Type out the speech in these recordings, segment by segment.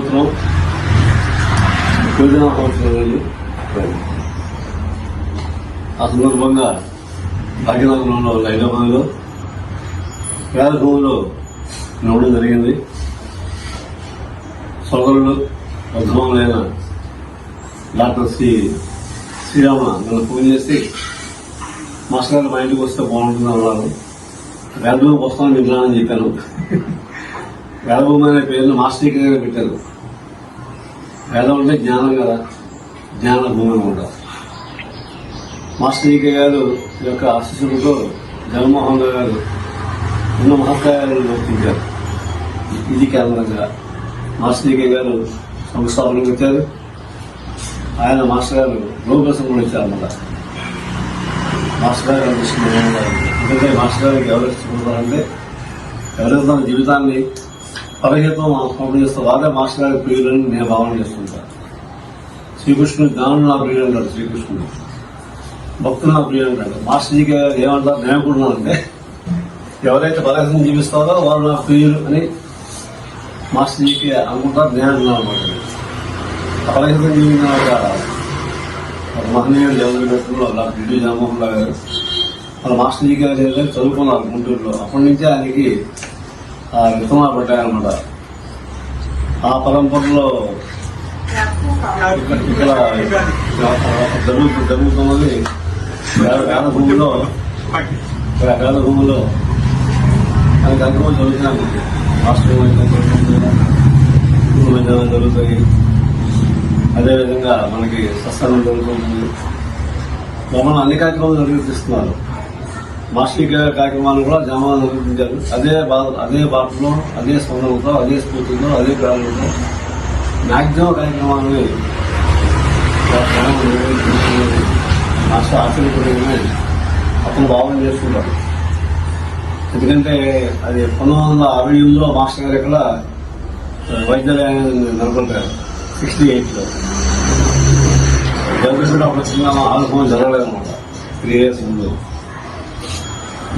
సంవత్సరం తొమ్మిదవ సంవత్సరం ఆ సందర్భంగా భాగ్యనగరంలో హైదరాబాద్లో పేద భూమిలో నవ్వడం జరిగింది. సోదరుడు ఉద్భవములైన డాక్టర్ శ్రీ శ్రీరామ నన్ను ఫోన్ చేసి మాస్టర్ గారు మా ఇంటికి వస్తే బాగుంటుంది అన్నారు వేదభూమి వస్తాను వింటానని చెప్పాను వేదభూమి అనే పేరును మాస్టర్ పెట్టారు. వేదం అంటే జ్ఞానం కదా జ్ఞాన భూమి అనమాట మాస్టర్ గారు యొక్క ఆశీస్సులతో జగన్మోహన్ గారు ఎన్నో మహత్కార్యాలను నిర్వర్తించారు. ఇది కేంద్రంగా మాస్టర్ గారు సంస్థాపన పెట్టారు. ఆయన మాస్టర్ గారు లోకసం కూడా ఇచ్చారన్నమాట. మాస్టర్ గారు అనిపిస్తుంది ఎందుకంటే మాస్టర్ గారికి ఎవరు ఇష్టపడతారంటే ఎవరైతే తన జీవితాన్ని పరహితం సమర్పణ చేస్తే వాళ్ళే మాస్టర్ గారి ప్రియులని నేను భావన చేస్తుంటాను శ్రీకృష్ణుడు జ్ఞానం నా ప్రియుడు అంటాడు శ్రీకృష్ణుడు. భక్తులు నా ప్రియుడు అంటాడు. మాస్టర్ జీకి ఏమంటారు? నేను కూడా అంటే ఎవరైతే పరహితం జీవిస్తారో వారు నా ప్రియులు అని మాస్టర్ జీకి అనుకుంటారు. నేను అన్నాను అనమాట. జీవించిన ఒక ఒక మహనీయుడు జగన్ అలా దిడ్డి జగన్మోహన్ రావు గారు. వాళ్ళ మాస్టర్ జీ గారు చదువుకున్నారు గుంటూరులో. అప్పటి నుంచే ఆయనకి విత్తనాలు పడ్డాయన్నమాట ఆ పరంపరలో ఇక్కడ జరుగుతు జరుగుతున్నది వేద వేద భూమిలో వేద భూమిలో అది గంటలో జరుగుతున్నాను రాష్ట్రం జరుగుతాయి. అదేవిధంగా మనకి సత్సంగం జరుగుతుంది మమ్మల్ని అన్ని కార్యక్రమాలు నిర్వహిస్తున్నారు మాస్టర్ కార్యక్రమాలు కూడా జామాలు నిర్వహించారు. అదే బాధ అదే బాధలో అదే స్పందనతో అదే స్ఫూర్తితో అదే ప్రాణంతో మ్యాక్సిమం కార్యక్రమాలని మాస్టర్ ఆశ్చర్యపడమే అతను భావన చేసుకుంటారు ఎందుకంటే అది పంతొమ్మిది వందల అరవై ఎనిమిదిలో మాస్టర్ గారు ఇక్కడ వైద్యాలయాన్ని నెలకొల్పారు. సిక్స్టీ ఎయిట్లో. జగదీశ్వరుడు అప్పుడు చిన్న ఆల్బమ్ జరగలేదన్నమాట. త్రీ ఇయర్స్ ముందు.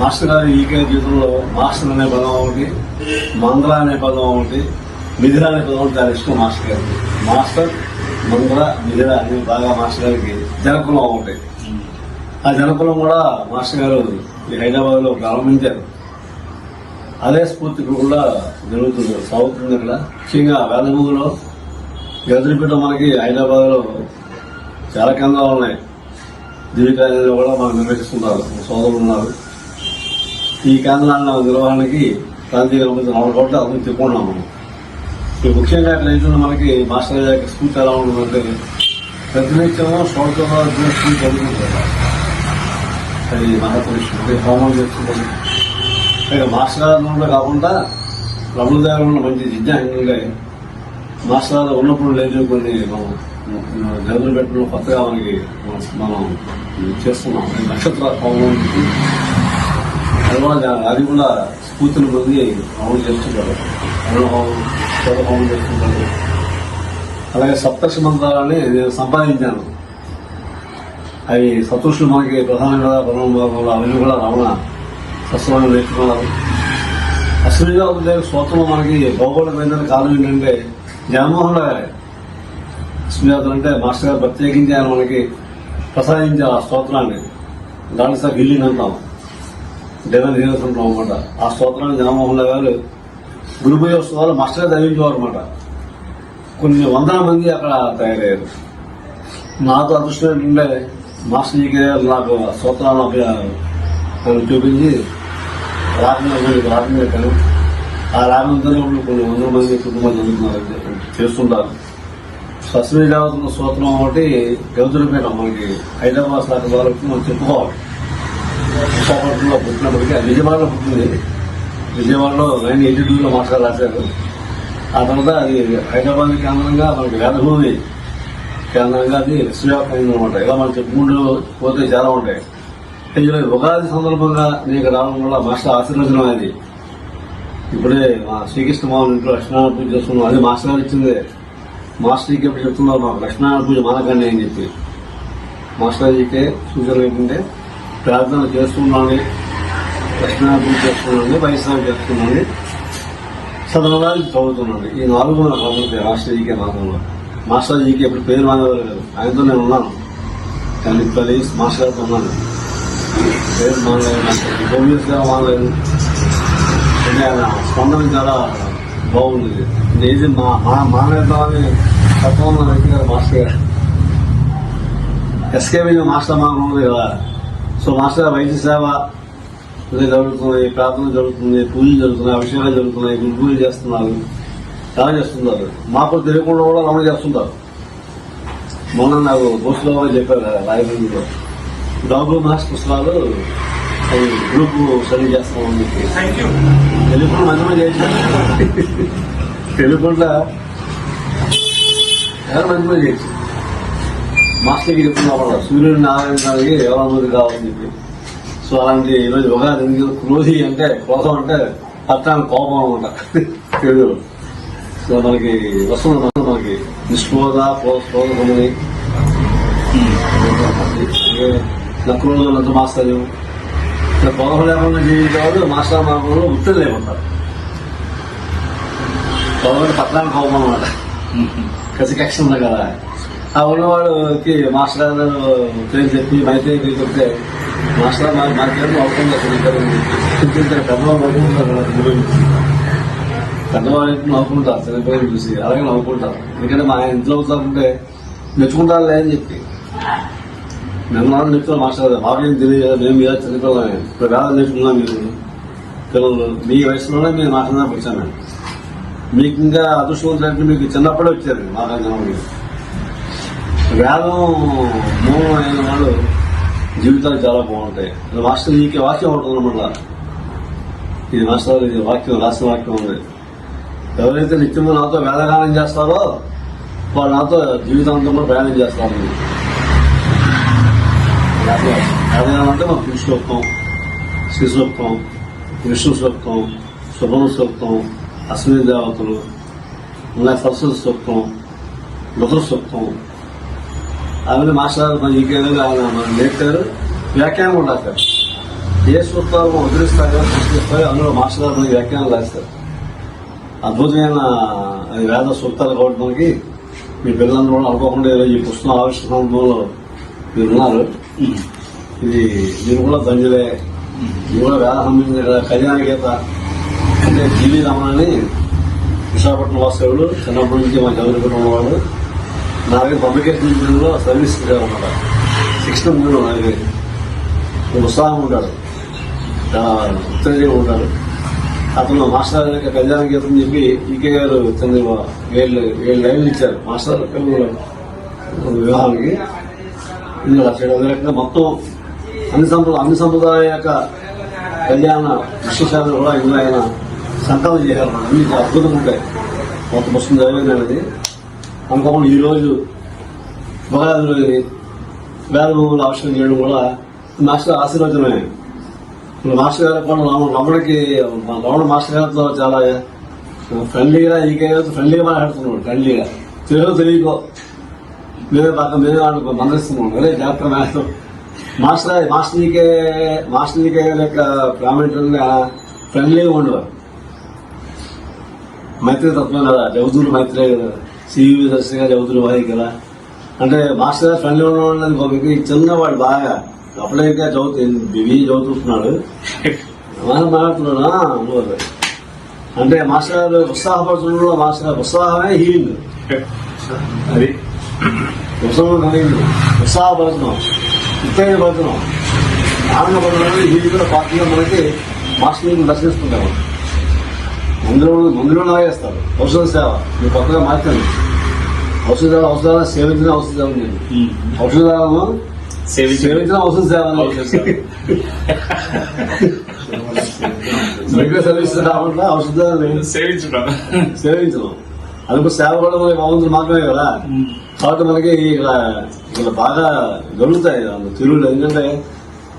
మాస్టర్ గారు ఈకే జీవితంలో మాస్టర్ అనే పదం ఒకటి మంద్ర అనే పదం ఒకటి మిథిర అనే పదం ఒకటి దాని ఇష్టం మాస్టర్ గారికి. మాస్టర్ మంద్ర మిథిర అని బాగా మాస్టర్ గారికి జనకులం ఒకటి. ఆ జనకులం కూడా మాస్టర్ గారు ఈ హైదరాబాద్లో ప్రారంభించారు. అదే స్ఫూర్తి కూడా జరుగుతుంది. సాగుతుంది ఇక్కడ. ముఖ్యంగా వేదభూమిలో ఎదురుపీట మనకి హైదరాబాద్లో చాలా కేంద్రాలు ఉన్నాయి. జీవితాలు కూడా మనకు నిర్వహిస్తున్నారు సోదరులు ఉన్నారు. ఈ కేంద్రాల నిర్వహణకి ప్రాంతీయ గవర్నమెంట్ నాలుగు కోట్ల అభివృద్ధి చెప్పుకున్నాం మనం. ఇప్పుడు ముఖ్యంగా ఇట్లా ఏంటంటే మనకి మాస్టర్ గారి స్కూల్ ఎలా ఉంటుందంటే ప్రతినిత్యం సంవత్సరాలు స్కూల్ జరుగుతుంది అది మహాపురుషుడు. హోమం చేసుకుంటుంది ఇక మాస్టర్ గారు కాకుండా రమణ దగ్గర ఉన్న మంచి విద్యార్థులుగా మాస్టర్ గారు ఉన్నప్పుడు లేదు కొన్ని మనం జగన్ పెట్టడం కొత్తగా మనకి మనం చేస్తున్నాం. నక్షత్ర హోమం. అది కూడా అది కూడా స్ఫూర్తిని పొంది అమలు చేస్తుంటారు. అరుణ హోమం శోధ చేస్తుంటారు. అలాగే సప్తర్షి మంత్రాలని నేను సంపాదించాను. అవి సతోషులు మనకి ప్రధానంగా ప్రథమ అవన్నీ కూడా రమణ సస్వామి నేర్చుకున్నారు. అశ్వినిగా ఉండే స్తోత్రం మనకి భౌగోళికమైన కారణం ఏంటంటే జగన్మోహన్ గారే. అశ్వినియాతులు అంటే మాస్టర్ గారు ప్రత్యేకించి ఆయన మనకి ప్రసాదించారు ఆ స్తోత్రాన్ని. దాని సార్ గిల్లింగ్ అంటాం డివైన్ హీరోస్ అనమాట ఆ స్తోత్రాన్ని జగన్మోహన్ రావు గారు గురుభయ ఉత్సవాలు మాస్టర్ చదివించేవారు అనమాట కొన్ని వందల మంది అక్కడ తయారయ్యారు. నాతో అదృష్టం ఏంటంటే మాస్టర్ జీకే నాకు స్తోత్రాలను నాకు చూపించి రాకుండా రాత్రి పెట్టాను ఆ రాగంతో కొన్ని వందల మంది కుటుంబాలు చదువుతున్నారు చేస్తుంటారు. సస్మి దేవతల స్తోత్రం ఒకటి గౌతులపేట మనకి హైదరాబాద్ శాఖ ద్వారా మనం చెప్పుకోవాలి విశాఖపట్నంలో పుట్టినప్పటికీ అది విజయవాడలో పుట్టింది విజయవాడలో నైన్ ఎయిటీ టూలో మాస్టర్ రాశారు. ఆ తర్వాత అది హైదరాబాద్ కేంద్రంగా మనకి వేదభూమి కేంద్రంగా అది విశ్వవ్యాప్తంగా అనమాట ఇలా మనం చెప్పుకుంటూ పోతే చాలా ఉంటాయి. ఇందులో ఉగాది సందర్భంగా నీకు రావడం వల్ల మాస్టర్ ఆశీర్వచనం అది. ఇప్పుడే మా శ్రీకృష్ణ మామూలు ఇంట్లో లక్ష్మీనారాయణ పూజ చేస్తున్నాం. అది మాస్టర్ గారు ఇచ్చిందే. మాస్టర్కి ఎప్పుడు చెప్తున్నారు మాకు లక్ష్మీనారాయణ పూజ మానకండి అని చెప్పి. మాస్టర్ జీకే సూచనలు ఏంటంటే ప్రార్థన చేస్తున్నాను లక్ష్మీనారాయణ చేస్తున్నాను వైష్ణవం చేస్తున్నాను చదవడానికి చదువుతున్నాను ఈ నాలుగు నాకు అమృత రాష్ట్ర జీకే నాలుగులో మాస్టర్ జీకే ఇప్పుడు పేరు మానేవారు లేదు ఆయనతో నేను ఉన్నాను. కానీ పది మాస్టర్ గారితో ఉన్నాను. పేరు మానలేదు నాకు గోవియస్గా మానలేదు. అంటే ఆయన స్పందన చాలా బాగుంది. ఇది మా మా మానేద్దామని తత్వం వ్యక్తి గారు మాస్టర్ గారు. ఎస్కేబీ మాస్టర్ మా ఉంది కదా. సో మాస్టర్ వైద్య సేవ ఇది జరుగుతుంది ప్రార్థన జరుగుతుంది పూజలు జరుగుతున్నాయి అభిషేకాలు జరుగుతున్నాయి గురు పూజలు చేస్తున్నారు చాలా చేస్తున్నారు? మాకు తెలియకుండా కూడా రమణ చేస్తుంటారు. మొన్న నాకు బోస్లో చెప్పారు కదా రాయబండిలో డాబు మాస్ పుస్తకాలు అవి గ్రూప్ స్టడీ చేస్తామని చెప్పి. తెలుగు మంచిగా చేయొచ్చు తెలుగులో ఎవరు మంచిగా చేయొచ్చు మాస్టర్కి చెప్తున్నా కూడా సూర్యుడిని ఆరాధించడానికి ఎవరో మంది కావాలని చెప్పి. సో అలాంటి ఈరోజు ఉగాది క్రోధి అంటే క్రోధం అంటే పట్టానికి కోపం అనమాట తెలుగులో సో మనకి వస్తుంది మనకు మనకి నిష్క్రోధ క్రోధముని నక్రోధం ఎంత మాస్టర్యం ఇట్లా పొలం లేకుండా జీవించేవాళ్ళు మాస్టర్ మార్గంలో ఉత్తరం లేకుంటారు. పొలం పట్టణానికి కోపం అనమాట కసికక్ష ఉంది కదా. ఆ ఉన్నవాళ్ళకి మాస్టర్ గారు పేరు చెప్పి మైతే తీసుకుంటే మాస్టర్ గారు మాకు మాకేమో అవసరం లేదు పెద్దవాళ్ళు నవ్వుకుంటారు పెద్దవాళ్ళు ఇంట్లో నవ్వుకుంటారు చనిపోయి చూసి అలాగే నవ్వుకుంటారు. ఎందుకంటే మా ఇంట్లో అవుతారంటే మెచ్చుకుంటారు లేదని చెప్పి. మేము నాన్న చెప్తాను మాస్టర్ గారు మాకేం తెలియదు మేము ఇలా చనిపోయామే ఇప్పుడు వేళ నేర్చుకున్నాం మీరు. పిల్లలు మీ వయసులోనే మీరు మాట్లాడడానికి వచ్చాను మీకు ఇంకా అదృష్టవంతులంటే మీకు చిన్నప్పుడే వచ్చారు మాకంగా వేదం మూలం అయిన వాళ్ళు జీవితాలు చాలా బాగుంటాయి. మాస్టర్ ఈ వాక్యం ఉంటుంది అనమాట ఇది మాస్టర్ ఇది వాక్యం రాసిన వాక్యం ఉంది. ఎవరైతే నిత్యము నాతో వేదగానం చేస్తారో వాళ్ళు నాతో జీవితాంతంలో ప్రయాణం చేస్తారు. వేదగానం అంటే మన పురుషోక్తం శ్రీ సూక్తం విష్ణు సూక్తం శుభం సూక్తం అశ్విని దేవతలు ఇంకా సరస్వతి సూక్తం మధుర సూక్తం అందులో మాస్టర్ మన ఈ విధంగా ఆయన నేర్పారు వ్యాఖ్యానం కూడా రాశారు ఏ సూత్రాలు ఉద్రిస్తాయో సృష్టిస్తాయో అందులో మాస్టర్ గారు మనకి వ్యాఖ్యానం రాస్తారు అద్భుతమైన వేద సూత్రాలు కాబట్టి మనకి మీ పిల్లలందరూ కూడా అనుకోకుండా ఈ పుస్తకం ఆవిష్కరణలో మీరు ఉన్నారు ఇది మీరు కూడా దంజలే ఇది కూడా వేద సంబంధించిన కళ్యాణ గీత అంటే జీవి రమణని విశాఖపట్నం వాస్తవుడు చిన్నప్పటి నుంచి మా చదువుకుంటున్న వాళ్ళు నా పబ్లికేషన్ ఇంజనీరింగ్లో సర్వీస్ అనమాట శిక్షణ ముందు నా ఉత్సాహం ఉంటాడు చాలా ఉత్తేజంగా ఉంటాడు అతను మాస్టర్ గారికి కళ్యాణ గీతం చెప్పి ఈకే గారు చిన్న ఏళ్ళు ఏళ్ళు లైన్లు ఇచ్చారు. మాస్టర్ పిల్లలు వివాహానికి ఇందులో లక్ష రకంగా మొత్తం అన్ని సంప్రదాయ అన్ని సంప్రదాయ యొక్క కళ్యాణ విశేషాలు కూడా ఇందులో ఆయన సంకల్పం చేశారు. అన్ని అద్భుతంగా ఉంటాయి. మొత్తం వస్తుంది చదివింది అనేది. అనుకోకుండా ఈరోజు రోజు ఉగాది రోజు వేద ఆవిష్కరణ చేయడం కూడా మాస్టర్ ఆశీర్వచనమే. మాస్టర్ గారు కూడా రమణకి రమణ మాస్టర్ గారితో చాలా ఫ్రెండ్లీగా ఈకే ఫ్రెండ్లీగా మాట్లాడుతున్నాడు ఫ్రెండ్లీగా తెలుగు తెలియకో మేమే పక్క మేమే ఆడుకో మందరిస్తున్నాం అదే జాగ్రత్త మాస్టర్ మాస్టర్ మాస్టర్నికే నీకే యొక్క నీకే ఫ్రెండ్లీగా ఉండేవారు. మైత్రి తత్వం కదా జగదూరు మైత్రే కదా. సివి దర్శిగా జవతులు వాయి కదా అంటే మాస్టర్ గారు ఫ్రెండ్లీ ఉండడం ఒక చిన్నవాడు బాగా అప్పుడే ఇంకా చదువుతు బివి చదువుతున్నాడు మనం మాట్లాడుతున్నాడు. అంటే మాస్టర్ గారు ఉత్సాహపరచడంలో మాస్టర్ గారు ఉత్సాహమే హీలింగ్ అది. ఉత్సవం కలిగింది ఉత్సాహపడుతున్నాం. ఉత్తేజపడుతున్నాం ఆనందపడుతున్నాం. హీలింగ్ కూడా పార్టీగా మనకి మాస్టర్ని దర్శిస్తుంటాం. మందులో మందులో లాగేస్తారు ఔషధ సేవ. మీరు కొత్తగా మార్చండి. ఔషధాలు ఔషధాలు సేవించిన ఔషధ సేవ నేను ఔషధాలను సేవించే సేవించిన ఔషధ సేవ మెడికల్ సర్వీస్ సేవించడం సేవించడం అది కూడా సేవ కూడా భగవంతుడు మాత్రమే కదా. కాబట్టి మనకి ఇక్కడ బాగా అందులో తిరుగులు ఎందుకంటే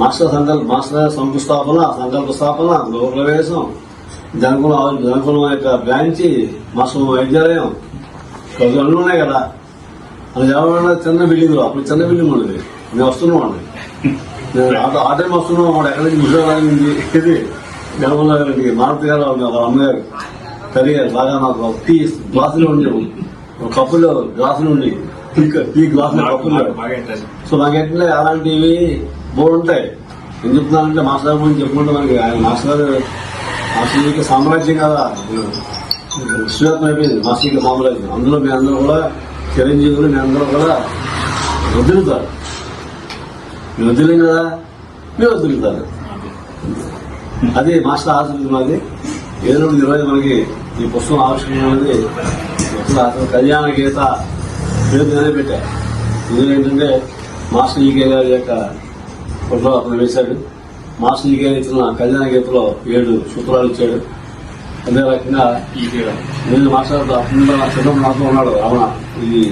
మాస్టర్ సంకల్ప మాస్టర్ శంకుస్థాపన సంకల్ప స్థాపన గృహప్రవేశం జనకులం జనకులం యొక్క బ్రాంచి మాస్టర్ వైద్యాలయం. అన్నీ ఉన్నాయి కదా. అది ఎవరైనా చిన్న బిల్డింగ్ అప్పుడు చిన్న బిల్డింగ్ ఉండేది. నేను వస్తున్నాం నేను ఆటో ఆ టైం వస్తున్నాం వాడు ఎక్కడి నుంచి ఇది జనకుల గారికి మారుతి గారు వాళ్ళ అమ్మగారు. కరిగారు బాగా ఒక టీ గ్లాసులు ఉండేవి ఒక కప్పులో గ్లాసులు ఉండి. టీ టీ గ్లాసులు కప్పులు. సో మాకు ఎట్లా అలాంటివి బోర్డు ఉంటాయి. ఏం చెప్తున్నానంటే మాస్టర్ గారి గురించి చెప్పుకుంటే మనకి ఆయన మాస్టర్ గారు మాస్టర్ యొక్క సామ్రాజ్యం కదా. విశ్వవ్యాప్తం అయిపోయింది మాస్టర్ యొక్క సామ్రాజ్యం. అందులో మీ అందరూ కూడా చిరంజీవులు మీ అందరూ కూడా వదులుతారు. మీరు వదిలేం కదా? మీరు వదులుతారు. అది మాస్టర్ ఆశిస్తుంది మాది. ఏదో ఒకటి ఈరోజు మనకి ఈ పుస్తకం ఆవిష్కరణది అసలు కళ్యాణ గీత పేరు నేనే ఇందులో ఏంటంటే మాస్టర్ ఈకే గారి యొక్క ఫోటో అతను వేశాడు. మాస్టర్ ఈకే ఇచ్చిన కళ్యాణ గీతలో ఏడు సూత్రాలు ఇచ్చాడు. అదే రకంగా నేను మాస్టర్ అప్పుడు చిన్న నాతో ఉన్నాడు రమణ ఇది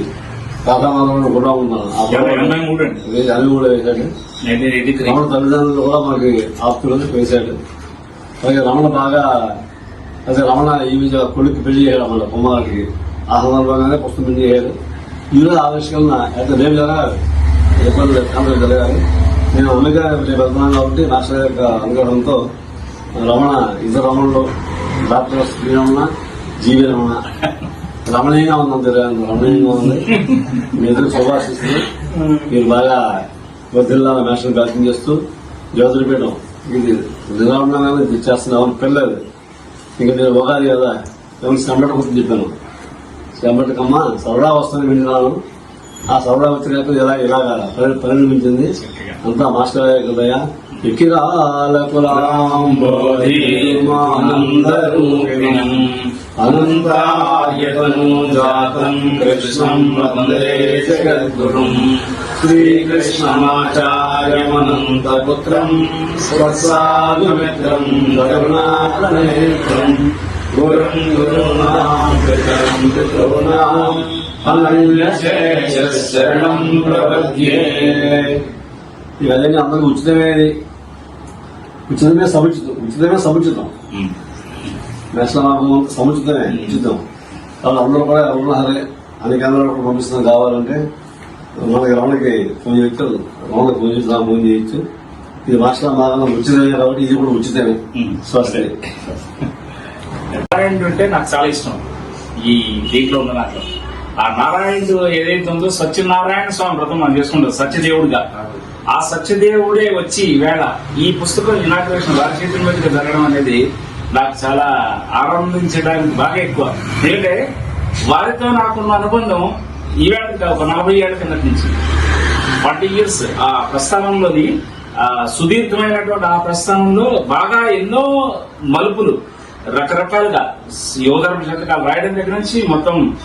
కాకామాలో కూడా ఉన్నాను అవి కూడా వేశాడు. రమణ తల్లిదండ్రులు కూడా మనకి ఆప్తులు వేశాడు. అలాగే రమణ బాగా అదే రమణ ఈ విధంగా కొడుకు పెళ్ళి చేయడం మన కుమారుడికి ఆ సందర్భంగానే పుస్తకం పెళ్ళి చేయాడు ఈరోజు ఆవిష్కరణ అయితే రేపు జరగాలి లేకుండా జరగాలి నేను అమెరికా రేపు కాబట్టి మాస్టర్ యొక్క అనుగ్రహంతో రమణ ఇద్దరు రమణలో డాక్టర్ శ్రీరమణ జీవి రమణ. రమణీయంగా ఉంది రమణీయంగా ఉంది. మీ ఇద్దరు శుభాశిస్తుంది మీరు బాగా జిల్లా నేషనల్ బ్యాటింగ్ చేస్తూ జ్యోతిపీఠం ఇది జిల్లా ఇది చేస్తున్నాం పిల్లలు ఇంకా నేను ఉగాది కదా ఎవరికి సంబట గుర్తు చెప్పాను. సంబటకమ్మ సరదా వస్తాను వింటున్నాను ఆ సరదా వచ్చినాక ఇలా ఇలాగా పరి- పరిణమించింది అంతా మాస్టర్ కదయ్యా అనంతాయతను జాతం కృష్ణం వందే జగద్గురుం. శ్రీకృష్ణమాచార్యమనంతపుత్రం స్వత్సాగమిత్రం కరుణాకనేత్రం గురం గురుణాం. పితరం పితॄణాం ఇవన్నీ అందరికి ఉచితమేది ఉచితమే సముచితం. ఉచితమే సముచితం. నేషనల్ సముచితమే ఉచితం. వాళ్ళు అందరూ కూడా ఎవరు సరే అనేక అందరూ కూడా పంపిస్తున్నాం. కావాలంటే మనకి రమణకి ఫోన్ చేయొచ్చు. రమణకి ఫోన్ చేసి నాకు ఫోన్ చేయొచ్చు. ఇది మాస్టర్ మాత్రం ఉచితమే కాబట్టి ఇది కూడా ఉచితమే. స్వస్తి. అంటే నాకు చాలా ఇష్టం. ఈ దీంట్లో ఉన్న దాంట్లో. ఆ నారాయణుడు ఏదైతే ఉందో సత్యనారాయణ స్వామి వ్రతం మనం చేసుకుంటాం సత్యదేవుడిగా. ఆ సత్యదేవుడే వచ్చి ఈవేళ ఈ పుస్తకం ఇనాగ్రేషన్ వారి చేతుల మీదుగా జరగడం అనేది నాకు చాలా ఆనందించడానికి బాగా ఎక్కువ. ఎందుకంటే వారితో నాకున్న అనుబంధం ఈవేళ కాదు, ఒక నలభై ఏళ్ళ కిందటి నుంచి. ఫార్టీ ఇయర్స్ ఆ ప్రస్థానంలోని సుదీర్ఘమైనటువంటి ఆ ప్రస్థానంలో బాగా ఎన్నో మలుపులు రకరకాలుగా యోగ శతకాలు రాయడం దగ్గర నుంచి మొత్తం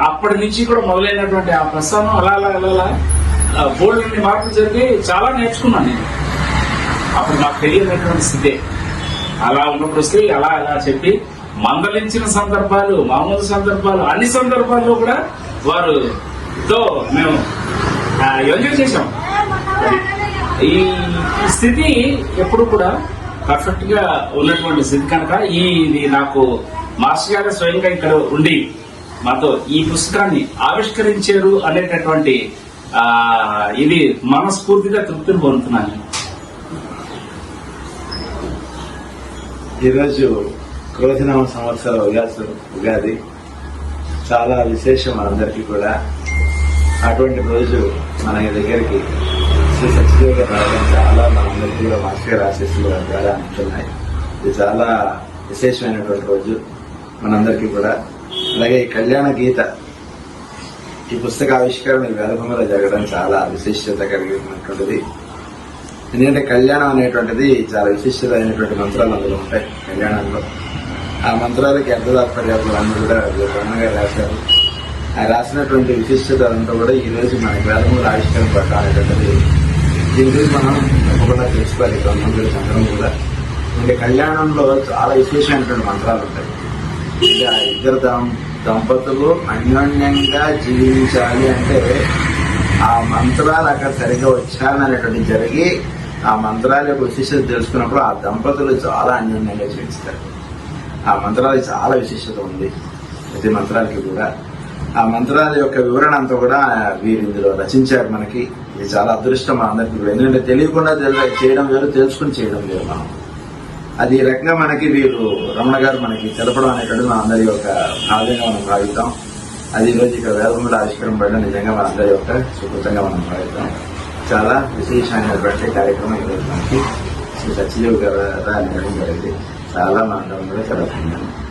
అప్పటి నుంచి కూడా మొదలైనటువంటి ఆ ప్రస్థానం అలా అలా అలా అలా బోల్డ్ మార్పులు జరిగి చాలా నేర్చుకున్నాను నేను. అప్పుడు నాకు తెలియనటువంటి స్థితే. అలా ఉన్నప్పుడు వస్తే అలా అలా చెప్పి మందలించిన సందర్భాలు మామూలు సందర్భాలు అన్ని సందర్భాల్లో కూడా వారు తో మేము ఎంజాయ్ చేశాం. ఈ స్థితి ఎప్పుడు కూడా పర్ఫెక్ట్గా ఉన్నటువంటి స్థితి కనుక ఈ ఇది నాకు మాస్టర్ గారు స్వయంగా ఇక్కడ ఉండి మాతో ఈ పుస్తకాన్ని ఆవిష్కరించారు అనేటటువంటి ఆ ఇది మనస్ఫూర్తిగా తృప్తిని పొందుతున్నాను. ఈరోజు క్రోధనామ సంవత్సర ఉగాది ఉగాది చాలా విశేషం మనందరికీ కూడా. అటువంటి రోజు మన దగ్గరికి శ్రీ సత్యదేవ గారు రావడం చాలా మనందరికీ కూడా మాస్టర్ ఆశీస్సులు ద్వారా అంటున్నాయి ఇది చాలా విశేషమైనటువంటి రోజు మనందరికీ కూడా. అలాగే ఈ కళ్యాణ గీత ఈ పుస్తక ఆవిష్కరణ ఈ వేదభూమిలో జరగడం చాలా విశిష్టత కలిగినటువంటిది. ఎందుకంటే కళ్యాణం అనేటువంటిది చాలా విశిష్టమైనటువంటి మంత్రాలు అందులో ఉంటాయి కళ్యాణంలో. ఆ మంత్రాలకి ఎంత తాత్పర్యాలు కూడా బ్రహ్మగా రాశారు. ఆ రాసినటువంటి విశిష్టత అంతా కూడా ఈ రోజు మన వేదములు ఆవిష్కరణ పడటం అనేటువంటిది దీని గురించి మనం తప్పకుండా తెలుసుకోవాలి. బ్రహ్మం గురించి అందరం కూడా. అంటే కళ్యాణంలో చాలా విశేషమైనటువంటి మంత్రాలు ఉంటాయి. ఇంకా ఇద్దరు దంపతులు అన్యోన్యంగా జీవించాలి అంటే ఆ మంత్రాలు అక్కడ సరిగ్గా వచ్చాననేటువంటి జరిగి ఆ మంత్రాల యొక్క విశిష్టత తెలుసుకున్నప్పుడు ఆ దంపతులు చాలా అన్యోన్యంగా జీవిస్తారు. ఆ మంత్రాలు చాలా విశిష్టత ఉంది. ప్రతి మంత్రాలకి కూడా. ఆ మంత్రాల యొక్క వివరణ అంతా కూడా వీరు ఇందులో రచించారు మనకి. ఇది చాలా అదృష్టం అందరికి అందరికీ ఎందుకంటే తెలియకుండా చేయడం వేరు తెలుసుకుని చేయడం వేరు మనం. అది ఈ రకంగా మనకి వీరు రమణ గారు మనకి తెలపడం అనేటువంటి మన అందరి యొక్క భావ్యంగా మనం భావిస్తాం అది ఈ రోజు ఇక్కడ వేదంలో ఆవిష్కరింపబడడం నిజంగా మన అందరి యొక్క సుకృతంగా మనం భావిస్తాం చాలా విశేషమైనటువంటి కార్యక్రమం ఈరోజు మనకి. శ్రీ సత్యదేవి గారు అనేది జరిగింది. చాలా మన అందరం కూడా చాలా